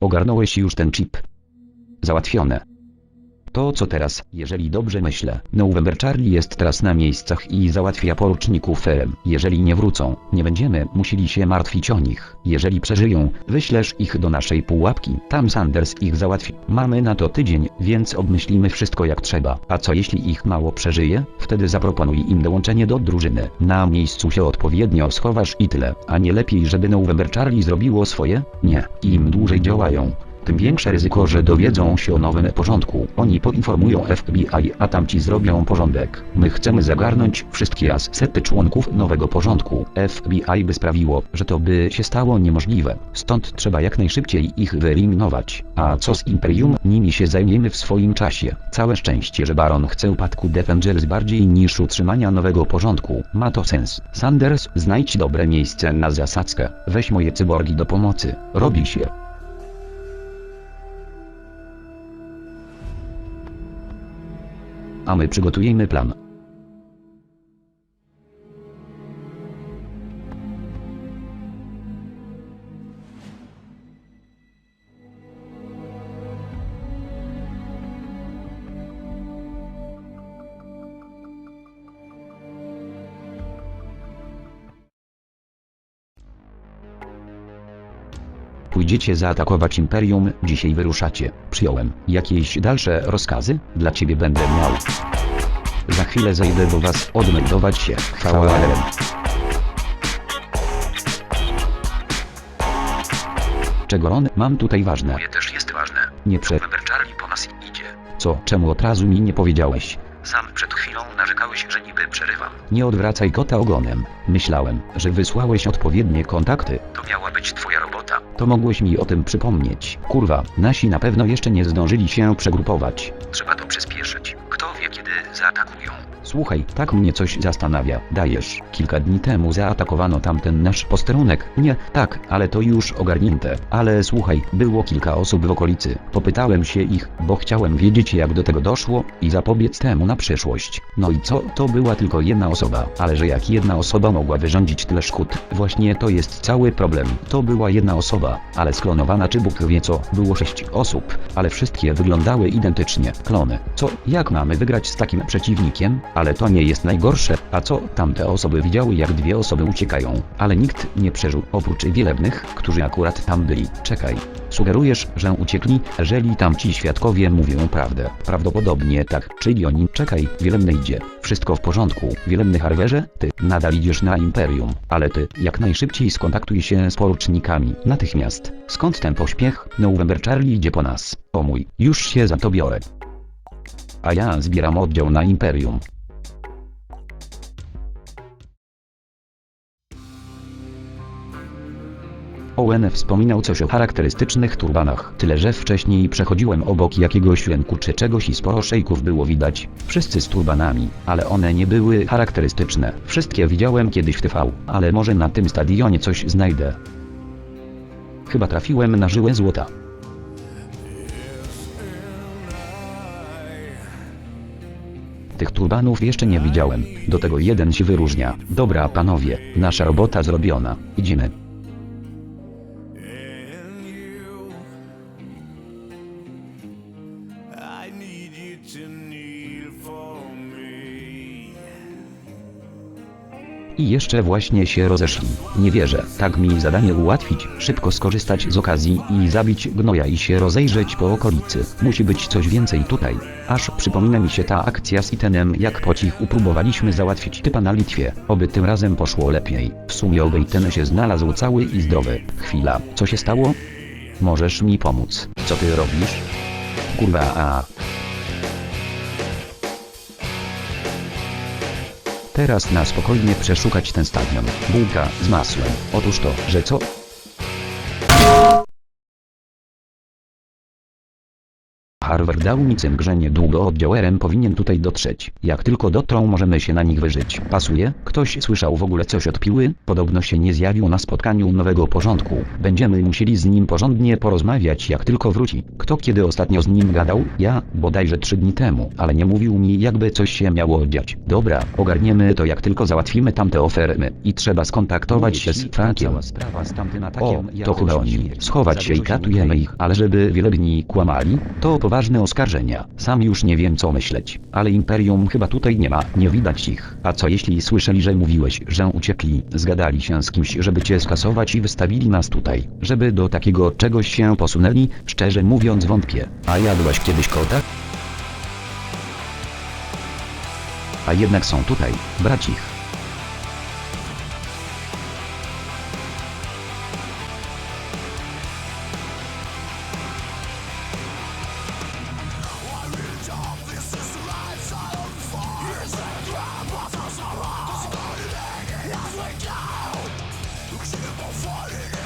Ogarnąłeś już ten chip. Załatwione. To co teraz, jeżeli dobrze myślę, November Charlie jest teraz na miejscach i załatwia poruczników EM. Jeżeli nie wrócą, nie będziemy musieli się martwić o nich. Jeżeli przeżyją, wyślesz ich do naszej pułapki. Tam Sanders ich załatwi. Mamy na to tydzień, więc obmyślimy wszystko jak trzeba. A co jeśli ich mało przeżyje? Wtedy zaproponuj im dołączenie do drużyny. Na miejscu się odpowiednio schowasz i tyle. A nie lepiej, żeby November Charlie zrobiło swoje? Nie. Im dłużej działają, tym większe ryzyko, że dowiedzą się o nowym porządku. Oni poinformują FBI, a tamci zrobią porządek. My chcemy zagarnąć wszystkie asety członków nowego porządku. FBI by sprawiło, że to by się stało niemożliwe. Stąd trzeba jak najszybciej ich wyeliminować. A co z Imperium? Nimi się zajmiemy w swoim czasie. Całe szczęście, że Baron chce upadku Defenders bardziej niż utrzymania nowego porządku. Ma to sens. Sanders, znajdź dobre miejsce na zasadzkę. Weź moje cyborgi do pomocy. Robi się. A my przygotujemy plan. Pójdziecie zaatakować Imperium, dzisiaj wyruszacie. Przyjąłem. Jakieś dalsze rozkazy? Dla ciebie będę miał. Za chwilę zajdę do was odmeldować się. VLM. Czego on? Mam tutaj ważne. Moje też jest ważne. Nie prze... Charlie po nas idzie. Co? Czemu od razu mi nie powiedziałeś? Sam przed chwilą narzekałeś, że niby przerywam. Nie odwracaj kota ogonem. Myślałem, że wysłałeś odpowiednie kontakty. To miała być twoja robota. To mogłeś mi o tym przypomnieć. Kurwa, nasi na pewno jeszcze nie zdążyli się przegrupować. Trzeba to przyspieszyć. Słuchaj, tak mnie coś zastanawia. Dajesz, kilka dni temu zaatakowano tamten nasz posterunek. Nie, tak, ale to już ogarnięte. Ale słuchaj, było kilka osób w okolicy. Popytałem się ich, bo chciałem wiedzieć jak do tego doszło i zapobiec temu na przyszłość. No i co? To była tylko jedna osoba. Ale że jak jedna osoba mogła wyrządzić tyle szkód? Właśnie to jest cały problem. To była jedna osoba, ale sklonowana czy Bóg wie co, było sześć osób, ale wszystkie wyglądały identycznie. Klony. Co? Jak mamy wygrać z takim przeciwnikiem? Ale to nie jest najgorsze. A co? Tamte osoby widziały jak dwie osoby uciekają, ale nikt nie przeżył, oprócz wielebnych, którzy akurat tam byli. Czekaj. Sugerujesz, że uciekli, jeżeli tamci świadkowie mówią prawdę. Prawdopodobnie tak, czyli oni. Czekaj, wielebny idzie. Wszystko w porządku. Wielebny Harwerze, ty nadal idziesz na Imperium, ale ty jak najszybciej skontaktuj się z porucznikami. Natychmiast. Skąd ten pośpiech? November Charlie idzie po nas. O mój, już się za to biorę. A ja zbieram oddział na Imperium. Owen wspominał coś o charakterystycznych turbanach, tyle że wcześniej przechodziłem obok jakiegoś rynku czy czegoś i sporo szejków było widać. Wszyscy z turbanami, ale one nie były charakterystyczne. Wszystkie widziałem kiedyś w TV, ale może na tym stadionie coś znajdę. Chyba trafiłem na żyłę złota. Tych turbanów jeszcze nie widziałem, do tego jeden się wyróżnia. Dobra panowie, nasza robota zrobiona, idziemy. I jeszcze właśnie się rozeszli. Nie wierzę, tak mi zadanie ułatwić, szybko skorzystać z okazji i zabić gnoja i się rozejrzeć po okolicy. Musi być coś więcej tutaj. Aż przypomina mi się ta akcja z Itenem, jak po cichu próbowaliśmy załatwić typa na Litwie. Oby tym razem poszło lepiej. W sumie oby ten się znalazł cały i zdrowy. Chwila, co się stało? Możesz mi pomóc. Co ty robisz? Kurwa, a... Teraz na spokojnie przeszukać ten stadion. Bułka z masłem. Otóż to, że co? Harvard dał mi cynk, że niedługo oddział RM powinien tutaj dotrzeć. Jak tylko dotrą możemy się na nich wyżyć. Pasuje? Ktoś słyszał w ogóle coś od Piły? Podobno się nie zjawił na spotkaniu nowego porządku. Będziemy musieli z nim porządnie porozmawiać jak tylko wróci. Kto kiedy ostatnio z nim gadał? Ja, bodajże trzy dni temu, ale nie mówił mi jakby coś się miało dziać. Dobra, ogarniemy to jak tylko załatwimy tamte ofermy. I trzeba skontaktować się z Frankiem. O, to chyba oni. Schować się i katujemy ich, ale żeby wielebni kłamali, to poważne oskarżenia. Sam już nie wiem co myśleć. Ale Imperium chyba tutaj nie ma, nie widać ich. A co jeśli słyszeli, że mówiłeś, że uciekli, zgadali się z kimś, żeby cię skasować i wystawili nas tutaj. Żeby do takiego czegoś się posunęli, szczerze mówiąc wątpię. A jadłaś kiedyś kota? A jednak są tutaj, brać ich. Right now, you keep on falling.